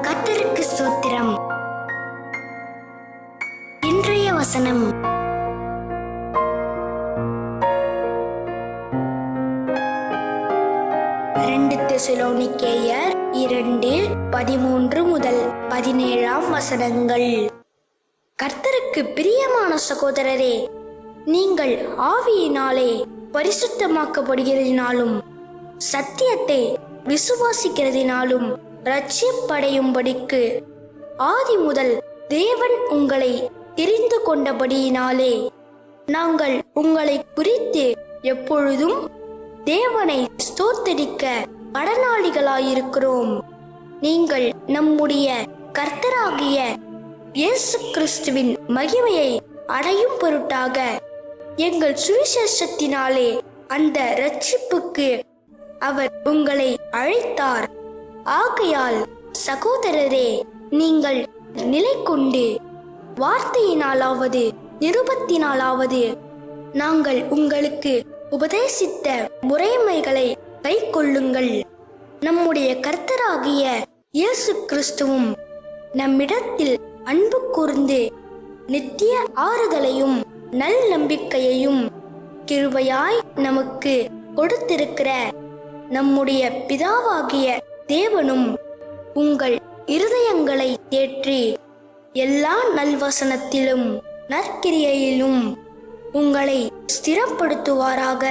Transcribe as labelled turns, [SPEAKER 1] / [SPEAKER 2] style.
[SPEAKER 1] கத்தருக்கு சூத்திரம். இன்றைய வசனம். இரண்டு இரண்டு பதிமூன்று முதல் பதினேழாம் வசனங்கள். கர்த்தருக்கு பிரியமான சகோதரரே நீங்கள் ஆவியினாலே பரிசுத்தமாக்கப்படுகிறதினாலும் சத்தியத்தை விசுவாசிக்கிறதினாலும் ரட்சிப்படையும்படிக்கு ஆதி முதல் தேவன் உங்களை தெரிந்து கொண்டபடியினாலே நாங்கள் உங்களை குறித்து எப்பொழுதும் தேவனை ஸ்தோத்தரிக்க கடனாளிகளாயிருக்கிறோம். நீங்கள் நம்முடைய கர்த்தராகிய இயேசு கிறிஸ்துவின் மகிமையை அடையும் பொருட்டாக எங்கள் சுவிசேஷத்தினாலே அந்த ரட்சிப்புக்கு அவர் உங்களை அழைத்தார். ஆகையால் சகோதரரே நீங்கள் நிலை கொண்டு வார்த்தையினாலாவது நிருபத்தினாலாவது நாங்கள் உங்களுக்கு உபதேசித்த முறைமைகளை கைக்கொள்ளுங்கள் நம்முடைய கர்த்தராகிய இயேசு கிறிஸ்துவும் நம்மிடத்தில் அன்பு கூர்ந்து நித்திய ஆறுதலையும் நல் நம்பிக்கையையும் கிருபையாய் நமக்கு கொடுத்திருக்கிற நம்முடைய பிதாவாகிய தேவனும் உங்கள் இருதயங்களை தேற்றி எல்லா நல்வசனத்திலும் நற்கிரியையிலும் உங்களை ஸ்திரப்படுத்துவாராக.